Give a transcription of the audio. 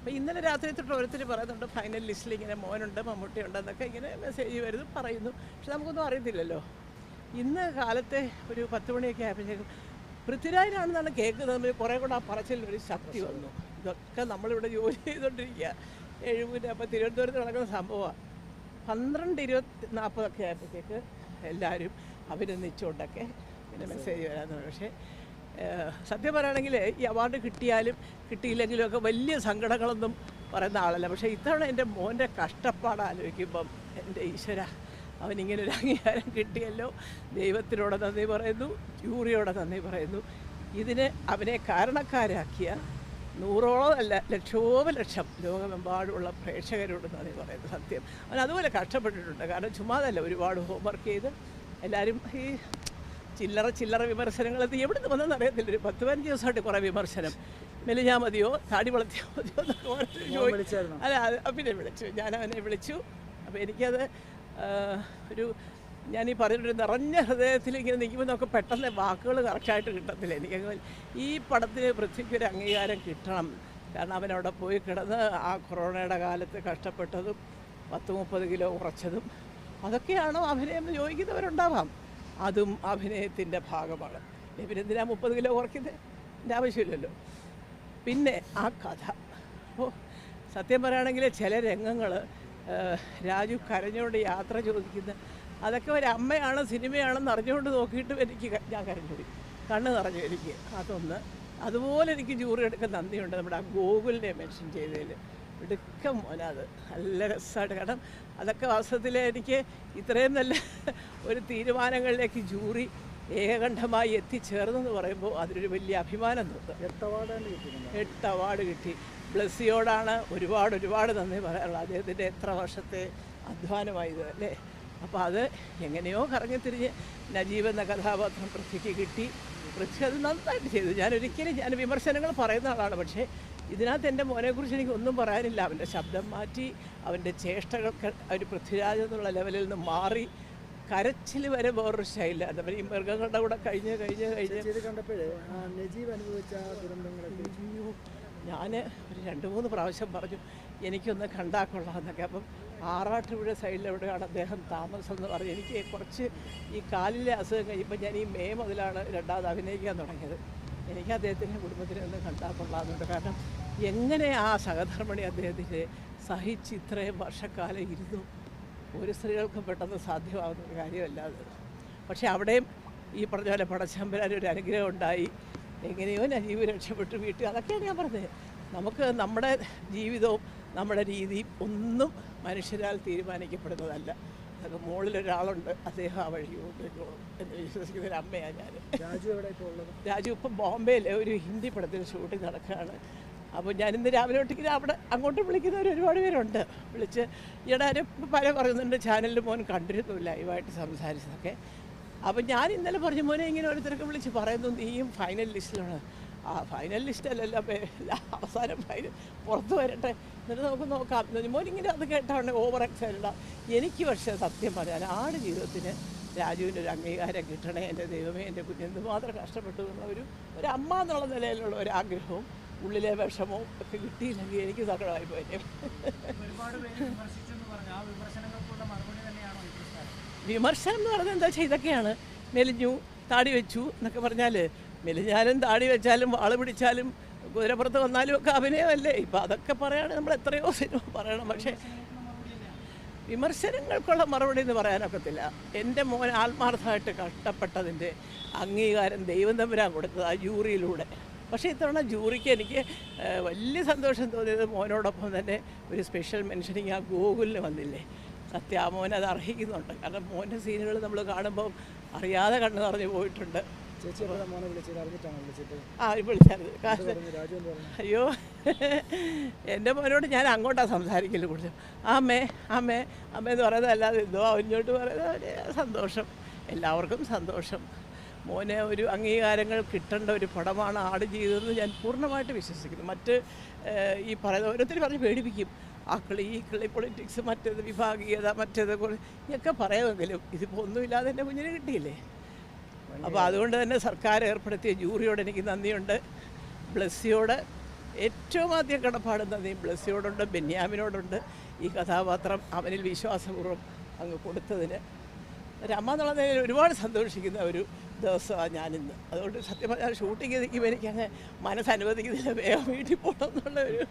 അപ്പോൾ ഇന്നലെ രാത്രി തൊട്ട് ഓരോരുത്തർ പറയുന്നുണ്ട് ഫൈനൽ ലിസ്റ്റിൽ ഇങ്ങനെ മോനുണ്ട് മമ്മൂട്ടി ഉണ്ടെന്നൊക്കെ ഇങ്ങനെ മെസ്സേജ് വരുന്നു പറയുന്നു. പക്ഷെ നമുക്കൊന്നും അറിയത്തില്ലല്ലോ. ഇന്ന് കാലത്തെ ഒരു പത്ത് മണിയൊക്കെ ആയപ്പോഴത്തേക്കും പൃഥ്വിരാജിനാണെന്നാണ് കേൾക്കുന്നത്. നമ്മൾ കുറേ കൂടെ ആ പറച്ചിൽ ഒരു ശക്തി വന്നു. ഇതൊക്കെ നമ്മളിവിടെ ജോലി ചെയ്തുകൊണ്ടിരിക്കുക. എഴുപൂര് അപ്പോൾ തിരുവനന്തപുരത്ത് നടക്കുന്ന സംഭവമാണ്. പന്ത്രണ്ട് ഇരുപത്തി നാൽപ്പതൊക്കെ ആയപ്പോഴത്തേക്ക് എല്ലാവരും അഭിനന്ദിച്ചുകൊണ്ടൊക്കെ പിന്നെ മെസ്സേജ് വരാമെന്നുള്ളത് പക്ഷേ സത്യം പറയുകയാണെങ്കിൽ ഈ അവാർഡ് കിട്ടിയാലും കിട്ടിയില്ലെങ്കിലും ഒക്കെ വലിയ സങ്കടങ്ങളൊന്നും പറയുന്ന ആളല്ല. പക്ഷേ ഇത്തവണ എന്റെ മോന്റെ കഷ്ടപ്പാട് ആലോചിക്കുമ്പം എന്റെ ഈശ്വര അവനിങ്ങനെ ഒരു അംഗീകാരം കിട്ടിയല്ലോ. ദൈവത്തിനോട് നന്ദി പറയുന്നു ജൂറിയോട് നന്ദി പറയുന്നു. ഇതിന് അവനെ കാരണക്കാരാക്കിയ നൂറോളം അല്ല ലക്ഷോപലക്ഷം ലോകമെമ്പാടുമുള്ള പ്രേക്ഷകരോട് നന്ദി പറയുന്നു സത്യം. അവൻ അതുപോലെ കഷ്ടപ്പെട്ടിട്ടുണ്ട്. കാരണം ചുമ്മാതല്ല ഒരുപാട് ഹോംവർക്ക് ചെയ്ത് എല്ലാവരും ഈ ചില്ലറ ചില്ലറ വിമർശനങ്ങൾ അത് എവിടെ നിന്ന് വന്നെന്ന് അറിയത്തില്ല. ഒരു പത്ത് പതിനഞ്ച് ദിവസമായിട്ട് കുറേ വിമർശനം. മെലിഞ്ഞാൽ മതിയോ? താടി വളർത്തിയാൽ മതിയോ എന്നൊക്കെ അല്ല അത് പിന്നെ വിളിച്ചു. ഞാൻ അവനെ വിളിച്ചു. അപ്പോൾ എനിക്കത് ഒരു ഞാൻ ഈ പറഞ്ഞൊരു നിറഞ്ഞ ഹൃദയത്തിൽ ഇങ്ങനെ നിൽക്കുമ്പോൾ നമുക്ക് പെട്ടെന്ന് വാക്കുകൾ കറക്റ്റായിട്ട് കിട്ടത്തില്ല. എനിക്ക് ഈ പടത്തിന് പൃഥ്വിക്ക് ഒരു അംഗീകാരം കിട്ടണം. കാരണം അവനവിടെ പോയി കിടന്ന് ആ കൊറോണയുടെ കാലത്ത് കഷ്ടപ്പെട്ടതും പത്ത് മുപ്പത് കിലോ കുറച്ചതും അതൊക്കെയാണോ അഭിനയം എന്ന് ചോദിക്കുന്നവരുണ്ടാവാം. അതും അഭിനയത്തിന്റെ ഭാഗമാണ്. പിന്നെ എന്തിനാ മുപ്പത് കിലോ കുറയ്ക്കുന്നത് എന്റെ ആവശ്യമില്ലല്ലോ. പിന്നെ ആ കഥ. ഓ സത്യം പറയുകയാണെങ്കിൽ ചില രംഗങ്ങൾ രാജു കരഞ്ഞോണ്ട് യാത്ര ചോദിക്കുന്ന അതൊക്കെ ഒരു അമ്മയാണ് സിനിമയാണെന്ന് അറിഞ്ഞുകൊണ്ട് നോക്കിയിട്ട് എനിക്ക് ഞാൻ കരഞ്ഞുപോയി. കണ്ണ് നിറഞ്ഞു എനിക്ക്. അതൊന്ന്. അതുപോലെ എനിക്ക് ജൂറി എടുക്കാൻ നന്ദിയുണ്ട് നമ്മുടെ ആ ഗോകുലിനെ മെൻഷൻ ചെയ്തതിൽ ഇടുക്കം മോനത് നല്ല രസമായിട്ട് കാരണം അതൊക്കെ വാസ്തവത്തിൽ എനിക്ക് ഇത്രയും നല്ല ഒരു തീരുമാനങ്ങളിലേക്ക് ജൂറി ഏകകണ്ഠമായി എത്തിച്ചേർന്നെന്ന് പറയുമ്പോൾ അതിനൊരു വലിയ അഭിമാനം തോന്നുന്നു എട്ട് അവാർഡാണ് കിട്ടി എട്ട് അവാർഡ് കിട്ടി. ബ്ലസ്സിയോടാണ് ഒരുപാട് ഒരുപാട് നന്ദി പറയാനുള്ളത് അദ്ദേഹത്തിന്റെ എത്ര വർഷത്തെ അധ്വാനമായത് അല്ലേ? അപ്പോൾ അത് എങ്ങനെയോ കറങ്ങിത്തിരിഞ്ഞ് നജീബ് എന്ന കഥാപാത്രം പൃഥ്വിക്ക് കിട്ടി. പൃഥ്വി അത് നന്നായിട്ട് ചെയ്തു. ഞാൻ ഒരിക്കലും ഞാൻ വിമർശനങ്ങൾ പറയുന്ന ആളാണ്. പക്ഷേ ഇതിനകത്ത് എന്റെ മോനെക്കുറിച്ച് എനിക്ക് ഒന്നും പറയാനില്ല. അവന്റെ ശബ്ദം മാറ്റി അവന്റെ ചേഷ്ടകൾ അവർ പൃഥ്വിരാജ് എന്നുള്ള ലെവലിൽ നിന്ന് മാറി കരച്ചിൽ വരെ വേറൊരു ശൈല അതവർ ഈ മൃഗങ്ങളുടെ കൂടെ കഴിഞ്ഞ് കഴിഞ്ഞ് കഴിഞ്ഞ്. കണ്ടപ്പോഴേ നജീബ് അനുഭവിച്ച ദുരന്തങ്ങളെ ഞാൻ ഒരു രണ്ട് മൂന്ന് പ്രാവശ്യം പറഞ്ഞു എനിക്കൊന്ന് കണ്ടാൽ കൊള്ളാമെന്നൊക്കെ അപ്പം ആറാട്ടുപുഴ സൈഡിൽ എവിടെയാണ് അദ്ദേഹം താമസം എന്ന് പറഞ്ഞ് എനിക്ക് കുറച്ച് ഈ കാലിലെ അസുഖം കഴിയുമ്പോൾ ഞാൻ ഈ മേ മുതലാണ് രണ്ടാമത് അഭിനയിക്കാൻ തുടങ്ങിയത്. എനിക്ക് അദ്ദേഹത്തിന്റെ കുടുംബത്തിനെ ഒന്ന് കണ്ടാൽ കൊള്ളാമെന്നുണ്ട്. കാരണം എങ്ങനെ ആ സഹധർമ്മണി അദ്ദേഹത്തിന്റെ സഹിച്ച് ഇത്രയും വർഷക്കാലം ഇരുന്നു ഒരു സ്ത്രീകൾക്കും പെട്ടെന്ന് സാധ്യമാകുന്ന ഒരു കാര്യമല്ല അത്. പക്ഷേ അവിടെയും ഈ പറഞ്ഞ പോലെ പടച്ചമ്പരാൻ ഒരു അനുഗ്രഹം ഉണ്ടായി. എങ്ങനെയോ നജീവ് രക്ഷപ്പെട്ടു വീട്ടിൽ. അതൊക്കെയാണ് ഞാൻ പറഞ്ഞത്. നമുക്ക് നമ്മുടെ ജീവിതവും നമ്മുടെ രീതിയും ഒന്നും മനുഷ്യരാൽ തീരുമാനിക്കപ്പെടുന്നതല്ല. അതൊക്കെ മുകളിലൊരാളുണ്ട് അദ്ദേഹം ആ വഴി കൊണ്ടുപോയിക്കോളും എന്ന് വിശ്വസിക്കുന്ന ഒരു അമ്മയാണ് ഞാൻ. രാജു എവിടെ ഇപ്പോൾ ഉള്ളത്? രാജു ഇപ്പം ബോംബെയിൽ ഒരു ഹിന്ദി പടത്തിൽ ഷൂട്ടിംഗ് നടക്കുകയാണ്. അപ്പോൾ ഞാൻ ഇന്ന് രാവിലെ തൊട്ടിങ്ങനെ അവിടെ അങ്ങോട്ട് വിളിക്കുന്നവർ ഒരുപാട് പേരുണ്ട്. വിളിച്ച് ഇടാരും ആരും പല പറയുന്നുണ്ട്. ചാനലിൽ മോൻ കണ്ടിരുന്നു ലൈവായിട്ട് സംസാരിച്ചതൊക്കെ. അപ്പോൾ ഞാൻ ഇന്നലെ പറഞ്ഞു മോനെ ഇങ്ങനെ ഓരോരുത്തരൊക്കെ വിളിച്ച് പറയുന്നു നീയും ഫൈനൽ ലിസ്റ്റിലാണ് ആ ഫൈനൽ ലിസ്റ്റല്ലല്ലോ അവസാനം ഫൈനൽ പുറത്ത് വരട്ടെ. എന്നിട്ട് നമുക്ക് നോക്കാം. മോനിങ്ങനെ അത് കേട്ടാണ് ഓവർ എക്സൈറ്റഡ് എനിക്ക് പക്ഷേ സത്യം പറയാൻ ആട് ജീവിതത്തിന് രാജുവിന്റെ ഒരു അംഗീകാരം കിട്ടണേ എന്റെ ദൈവമേ എന്റെ കുഞ്ഞ് എന്തുമാത്രം കഷ്ടപ്പെട്ടു എന്നുള്ള ഒരു ഒരു അമ്മ എന്നുള്ള നിലയിലുള്ള ഒരു ആഗ്രഹവും ഉള്ളിലെ വിഷമവും ഒക്കെ കിട്ടിയില്ലെങ്കിൽ എനിക്ക് സങ്കടമായി പോയി. വിമർശനം എന്ന് പറഞ്ഞാൽ എന്താ വെച്ചാൽ ഇതൊക്കെയാണ്. മെലിഞ്ഞു താടി വെച്ചു എന്നൊക്കെ പറഞ്ഞാൽ മെലിഞ്ഞാലും താടി വെച്ചാലും വാൾ പിടിച്ചാലും കുതിരപ്പുറത്ത് വന്നാലും ഒക്കെ അഭിനയമല്ലേ? ഇപ്പം അതൊക്കെ പറയാണ് നമ്മൾ എത്രയോ സിനിമ പറയണം. പക്ഷേ വിമർശനങ്ങൾക്കുള്ള മറുപടി എന്ന് പറയാനൊക്കത്തില്ല എന്റെ മോൻ ആത്മാർത്ഥമായിട്ട് കഷ്ടപ്പെട്ടതിന്റെ അംഗീകാരം ദൈവം തമ്പുരാൻ കൊടുത്തത് ആ ജൂറിയിലൂടെ. പക്ഷേ ഇത്തവണ ജൂറിക്ക് എനിക്ക് വലിയ സന്തോഷം തോന്നിയത് മോനോടൊപ്പം തന്നെ ഒരു സ്പെഷ്യൽ മെൻഷനിങ് ആ ഗൂഗിളിന് വന്നില്ലേ? സത്യ ആ മോൻ അത് അർഹിക്കുന്നുണ്ട്. കാരണം മോന്റെ സീനുകൾ നമ്മൾ കാണുമ്പോൾ അറിയാതെ കണ്ണു നിറഞ്ഞു പോയിട്ടുണ്ട്. ചേച്ചി മോനെ വിളിച്ചത്? അറിഞ്ഞിട്ടാണ് ആ അയ്യോ. എന്റെ മോനോട് ഞാൻ അങ്ങോട്ടാണ് സംസാരിക്കൽ കൂടുതലും അമ്മേ അമ്മേ അമ്മേന്ന് പറയുന്നത് അല്ലാതെ എന്തോ അവനോട്ട് പറയുന്നത് സന്തോഷം. എല്ലാവർക്കും സന്തോഷം. മോനെ ഒരു അംഗീകാരങ്ങൾ കിട്ടേണ്ട ഒരു പടമാണ് ആട് ചെയ്തതെന്ന് ഞാൻ പൂർണമായിട്ട് വിശ്വസിക്കുന്നു. മറ്റ് ഈ പറയുന്ന ഓരോരുത്തർ പറഞ്ഞ് പേടിപ്പിക്കും. ആ കിളി ഈ കിളി പൊളിറ്റിക്സ് മറ്റേത് വിഭാഗീയത മറ്റേത് ഇതൊക്കെ പറയാമെങ്കിലും ഇതിപ്പോൾ ഒന്നുമില്ലാതെ എന്റെ കുഞ്ഞിന് കിട്ടിയില്ലേ? അപ്പോൾ അതുകൊണ്ട് തന്നെ സർക്കാർ ഏർപ്പെടുത്തിയ ജൂറിയോട് എനിക്ക് നന്ദിയുണ്ട്. ബ്ലസ്സിയോട് ഏറ്റവും ആദ്യം കടപ്പാട് നന്ദി ബ്ലസ്സിയോടുണ്ട് ബെന്യാമിനോടുണ്ട്. ഈ കഥാപാത്രം അവനിൽ വിശ്വാസപൂർവം അങ്ങ് കൊടുത്തതിന്. രമ എന്നുള്ള നിലയിൽ ഒരുപാട് സന്തോഷിക്കുന്ന ഒരു ദിവസമാണ് ഞാനിന്ന്. അതുകൊണ്ട് സത്യം പറഞ്ഞാൽ ഷൂട്ടിംഗ് എനിക്ക് അങ്ങ് മനസ്സനുവദിക്കുന്നില്ല വേഗം വീട്ടിൽ പോകണം എന്നുള്ള ഒരു